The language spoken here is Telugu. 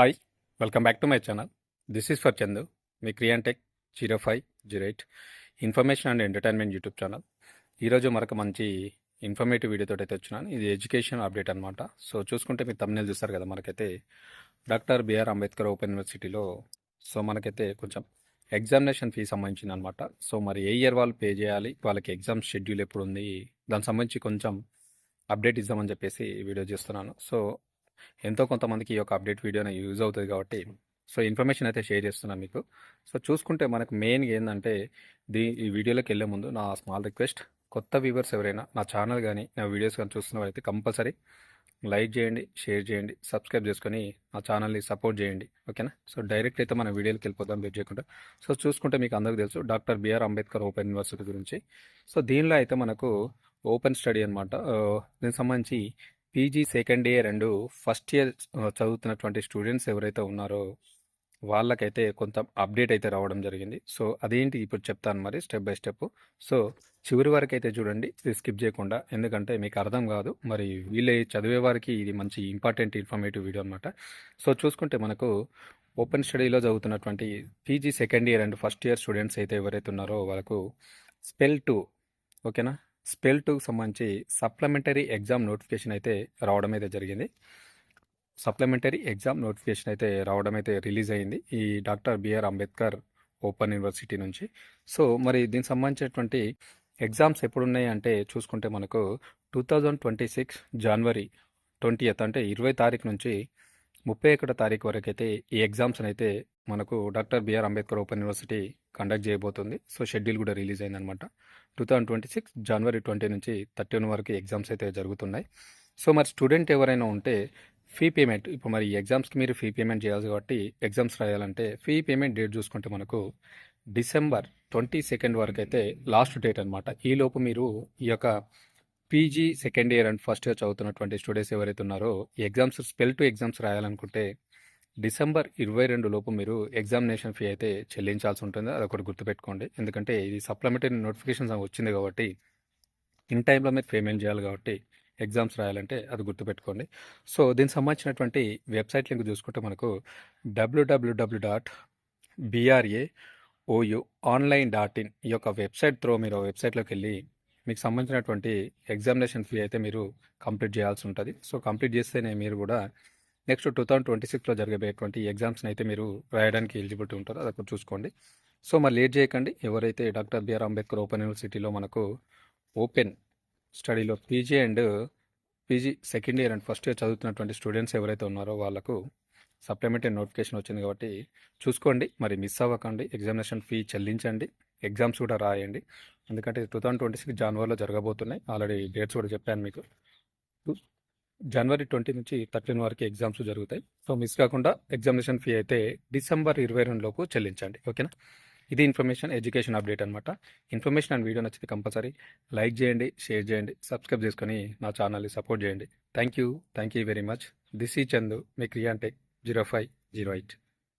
Hi welcome back to my channel this is for Chandu me Criantech zero five zero eight information and entertainment YouTube channel ఈరోజు మరొక మంచి ఇన్ఫర్మేటివ్ వీడియోతో అయితే వచ్చినాను. ఇది ఎడ్యుకేషన్ అప్డేట్ అనమాట సో చూసుకుంటే మీరు తమ్ముళ్ళు చూస్తారు కదా మనకైతే డాక్టర్ బిఆర్ అంబేద్కర్ ఓపెన్ యూనివర్సిటీలో సో మనకైతే కొంచెం ఎగ్జామినేషన్ ఫీ సంబంధించింది అనమాట సో మరి ఏ ఇయర్ వాళ్ళు పే చేయాలి వాళ్ళకి ఎగ్జామ్ షెడ్యూల్ ఎప్పుడు ఉంది దానికి సంబంధించి కొంచెం అప్డేట్ ఇద్దామని చెప్పేసి వీడియో చేస్తున్నాను. సో ఎంతో కొంతమందికి ఈ యొక్క అప్డేట్ వీడియో అనేది యూజ్ అవుతుంది కాబట్టి సో ఇన్ఫర్మేషన్ అయితే షేర్ చేస్తున్నాను మీకు. సో చూసుకుంటే మనకు మెయిన్గా ఏంటంటే దీ ఈ వీడియోలోకి వెళ్ళే ముందు నా స్మాల్ రిక్వెస్ట్ కొత్త వ్యూవర్స్ ఎవరైనా నా ఛానల్ కానీ నా వీడియోస్ కానీ చూస్తున్న వాళ్ళైతే కంపల్సరీ లైక్ చేయండి షేర్ చేయండి సబ్స్క్రైబ్ చేసుకొని నా ఛానల్ని సపోర్ట్ చేయండి. ఓకేనా? సో డైరెక్ట్ అయితే మన వీడియోకి వెళ్ళిపోదాం వెయిట్ చేయకుండా. సో చూసుకుంటే మీకు అందరికీ తెలుసు doctor BR Ambedkar open university గురించి. సో దీనిలో అయితే మనకు ఓపెన్ స్టడీ అనమాట దీనికి సంబంధించి PG second year and first year చదువుతున్నటువంటి స్టూడెంట్స్ ఎవరైతే ఉన్నారో వాళ్ళకైతే కొంత అప్డేట్ అయితే రావడం జరిగింది. సో అదేంటి ఇప్పుడు చెప్తాను మరి స్టెప్ బై స్టెప్. సో చివరి వరకు అయితే చూడండి ఇది స్కిప్ చేయకుండా ఎందుకంటే మీకు అర్థం కాదు. మరి వీళ్ళే చదివే వారికి ఇది మంచి ఇంపార్టెంట్ ఇన్ఫర్మేటివ్ వీడియో అనమాట సో చూసుకుంటే మనకు ఓపెన్ స్టడీలో చదువుతున్నటువంటి PG second year and first year students అయితే ఎవరైతే ఉన్నారో వాళ్ళకు స్పెల్ టూ ఓకేనా? స్పెల్ టూకి సంబంధించి సప్లిమెంటరీ ఎగ్జామ్ నోటిఫికేషన్ అయితే రావడం అయితే జరిగింది. సప్లిమెంటరీ ఎగ్జామ్ నోటిఫికేషన్ అయితే రావడం అయితే రిలీజ్ అయింది ఈ doctor BR Ambedkar open university నుంచి. సో మరి దీనికి సంబంధించినటువంటి ఎగ్జామ్స్ ఎప్పుడున్నాయి అంటే చూసుకుంటే మనకు two thousand twenty six January twentieth అంటే ఇరవై తారీఖు నుంచి ముప్పై ఒకటో తారీఖు వరకు అయితే ఈ ఎగ్జామ్స్ అయితే మనకు doctor BR Ambedkar open university conduct చేయబోతుంది. సో షెడ్యూల్ కూడా రిలీజ్ అయిందనమాట. Two thousand twenty six January twenty నుంచి థర్టీన్ వరకు ఎగ్జామ్స్ అయితే జరుగుతున్నాయి. సో మరి స్టూడెంట్ ఎవరైనా ఉంటే ఫీ పేమెంట్ ఇప్పుడు మరి ఎగ్జామ్స్కి మీరు ఫీ పేమెంట్ చేయాలి కాబట్టి ఎగ్జామ్స్ రాయాలంటే ఫీ పేమెంట్ డేట్ చూసుకుంటే మనకు డిసెంబర్ ట్వంటీ సెకండ్ వరకు అయితే లాస్ట్ డేట్ అనమాట ఈలోపు మీరు ఈ యొక్క PG second year and first year చదువుతున్నటువంటి స్టూడెంట్స్ ఎవరైతే ఉన్నారో ఎగ్జామ్స్ స్పెల్ టు ఎగ్జామ్స్ రాయాలనుకుంటే డిసెంబర్ ఇరవై రెండు లోపు మీరు ఎగ్జామినేషన్ ఫీ అయితే చెల్లించాల్సి ఉంటుంది. అది ఒకటి గుర్తుపెట్టుకోండి. ఎందుకంటే ఇది సప్లిమెంటరీ నోటిఫికేషన్స్ వచ్చింది కాబట్టి ఇన్ టైంలో మీరు పేమెంట్ చేయాలి కాబట్టి ఎగ్జామ్స్ రాయాలంటే అది గుర్తుపెట్టుకోండి. సో దీనికి సంబంధించినటువంటి వెబ్సైట్ లింక్ చూసుకుంటే మనకు WWW dot BRA OU online dot in ఈ యొక్క వెబ్సైట్ త్రో మీరు వెబ్సైట్లోకి వెళ్ళి మీకు సంబంధించినటువంటి ఎగ్జామినేషన్ ఫీ అయితే మీరు కంప్లీట్ చేయాల్సి ఉంటుంది. సో కంప్లీట్ చేస్తేనే మీరు కూడా నెక్స్ట్ టూ థౌజండ్ ట్వంటీ సిక్స్లో జరిగేటువంటి ఎగ్జామ్స్ని అయితే మీరు రాయడానికి ఎలిజిబిలిటీ ఉంటారో అది ఒకటి చూసుకోండి. సో మరి లేట్ చేయకండి. ఎవరైతే డాక్టర్ బిఆర్ అంబేద్కర్ ఓపెన్ యూనివర్సిటీలో మనకు ఓపెన్ స్టడీలో PG and PG second year and first year చదువుతున్నటువంటి స్టూడెంట్స్ ఎవరైతే ఉన్నారో వాళ్ళకు సప్లిమెంటరీ నోటిఫికేషన్ వచ్చింది కాబట్టి చూసుకోండి. మరి మిస్ అవ్వకండి. ఎగ్జామినేషన్ ఫీ చెల్లించండి. ఎగ్జామ్స్ కూడా రాయండి. ఎందుకంటే టూ థౌజండ్ ట్వంటీ సిక్స్ జనవరిలో జరగబోతున్నాయి. ఆల్రెడీ డేట్స్ కూడా చెప్పాను మీకు. జనవరి ట్వంటీ నుంచి థర్టీన్ వరకు ఎగ్జామ్స్ జరుగుతాయి. సో మిస్ కాకుండా ఎగ్జామినేషన్ ఫీ అయితే డిసెంబర్ ఇరవై రెండు లోపు చెల్లించండి. ఓకేనా? ఇది ఇన్ఫర్మేషన్ ఎడ్యుకేషన్ అప్డేట్ అనమాట ఇన్ఫర్మేషన్ అండ్ వీడియో నచ్చితే కంపల్సరీ లైక్ చేయండి షేర్ చేయండి సబ్స్క్రైబ్ చేసుకొని నా ఛానల్ని సపోర్ట్ చేయండి. Thank you. Thank you very much. This is Chandu. Me Crian tech zero five zero eight.